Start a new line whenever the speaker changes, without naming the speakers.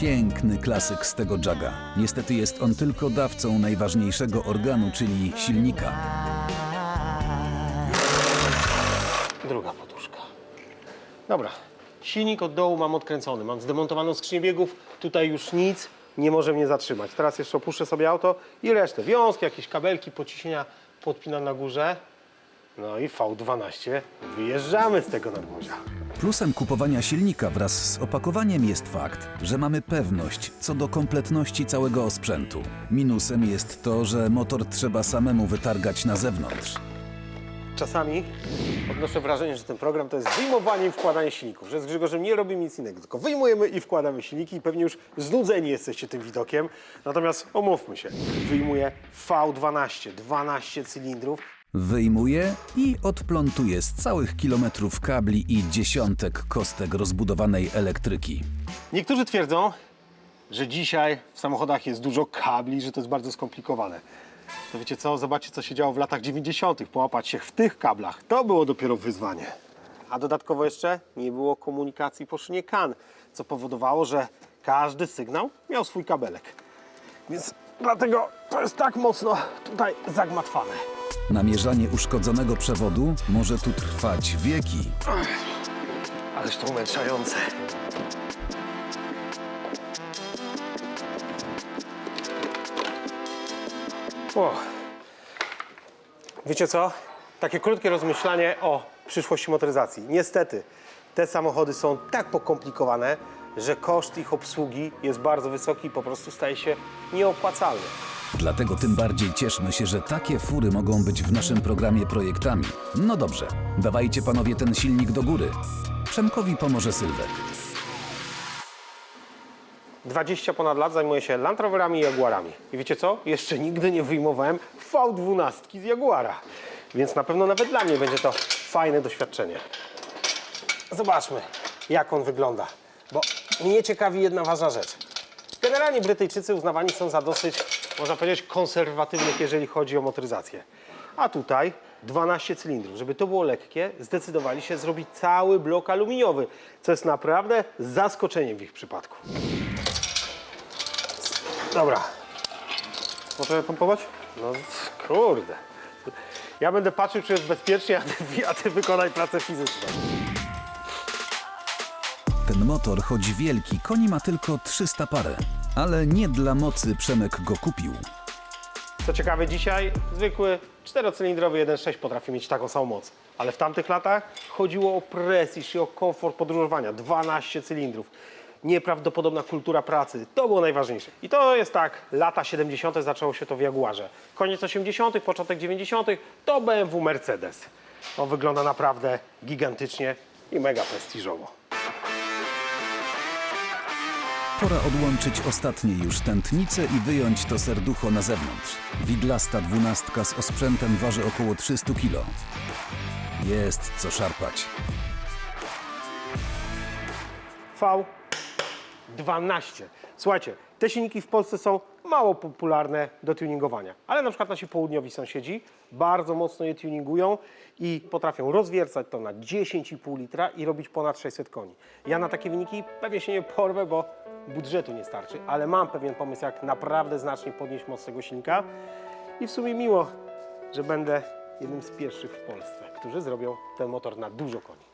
Piękny klasyk z tego jaga. Niestety jest on tylko dawcą najważniejszego organu, czyli silnika.
Druga poduszka. Dobra. Silnik od dołu mam odkręcony. Mam zdemontowaną skrzynię biegów. Tutaj już nic nie może mnie zatrzymać. Teraz jeszcze opuszczę sobie auto i resztę. Wiązki, jakieś kabelki, pociśnienia podpinam na górze. No i V12. Wyjeżdżamy z tego nadwozia.
Plusem kupowania silnika wraz z opakowaniem jest fakt, że mamy pewność co do kompletności całego osprzętu. Minusem jest to, że motor trzeba samemu wytargać na zewnątrz.
Czasami odnoszę wrażenie, że ten program to jest wyjmowanie i wkładanie silników, że z Grzegorzem nie robimy nic innego, tylko wyjmujemy i wkładamy silniki i pewnie już znudzeni jesteście tym widokiem. Natomiast omówmy się, wyjmuję V12, 12 cylindrów,
Wyjmuje i odplątuje z całych kilometrów kabli i dziesiątek kostek rozbudowanej elektryki.
Niektórzy twierdzą, że dzisiaj w samochodach jest dużo kabli, że to jest bardzo skomplikowane. To wiecie co, zobaczcie co się działo w latach 90. Połapać się w tych kablach, to było dopiero wyzwanie. A dodatkowo jeszcze nie było komunikacji po szynie CAN, co powodowało, że każdy sygnał miał swój kabelek. Więc dlatego to jest tak mocno tutaj zagmatwane.
Namierzanie uszkodzonego przewodu może tu trwać wieki.
Ależ to umęczające. O. Wiecie co? Takie krótkie rozmyślanie o przyszłości motoryzacji. Niestety, te samochody są tak pokomplikowane, że koszt ich obsługi jest bardzo wysoki i po prostu staje się nieopłacalny.
Dlatego tym bardziej cieszmy się, że takie fury mogą być w naszym programie projektami. No dobrze, dawajcie panowie ten silnik do góry. Przemkowi pomoże Sylwek.
20 ponad lat zajmuję się Land Roverami i Jaguarami. I wiecie co? Jeszcze nigdy nie wyjmowałem V12 z Jaguara. Więc na pewno nawet dla mnie będzie to fajne doświadczenie. Zobaczmy, jak on wygląda. Bo mnie ciekawi jedna ważna rzecz. Generalnie Brytyjczycy uznawani są za dosyć, można powiedzieć, konserwatywnych, jeżeli chodzi o motoryzację. A tutaj 12 cylindrów. Żeby to było lekkie, zdecydowali się zrobić cały blok aluminiowy, co jest naprawdę zaskoczeniem w ich przypadku. Dobra. Możemy pompować? No kurde. Ja będę patrzył, czy jest bezpiecznie, a ty, a ty wykonaj pracę fizyczną.
Ten motor, choć wielki, koni ma tylko 300 parę. Ale nie dla mocy Przemek go kupił.
Co ciekawe, dzisiaj zwykły czterocylindrowy 1.6 potrafi mieć taką samą moc. Ale w tamtych latach chodziło o prestiż i o komfort podróżowania. 12 cylindrów. Nieprawdopodobna kultura pracy. To było najważniejsze. I to jest tak, lata 70. zaczęło się to w Jaguarze. Koniec 80., początek 90. to BMW Mercedes. To wygląda naprawdę gigantycznie i mega prestiżowo.
Pora odłączyć ostatnie już tętnice i wyjąć to serducho na zewnątrz. Widlasta dwunastka z osprzętem waży około 300 kg. Jest co szarpać.
V12. Słuchajcie, te silniki w Polsce są mało popularne do tuningowania, ale na przykład nasi południowi sąsiedzi bardzo mocno je tuningują i potrafią rozwiercać to na 10,5 litra i robić ponad 600 koni. Ja na takie wyniki pewnie się nie porwę, bo budżetu nie starczy, ale mam pewien pomysł, jak naprawdę znacznie podnieść moc tego silnika i w sumie miło, że będę jednym z pierwszych w Polsce, którzy zrobią ten motor na dużo koni.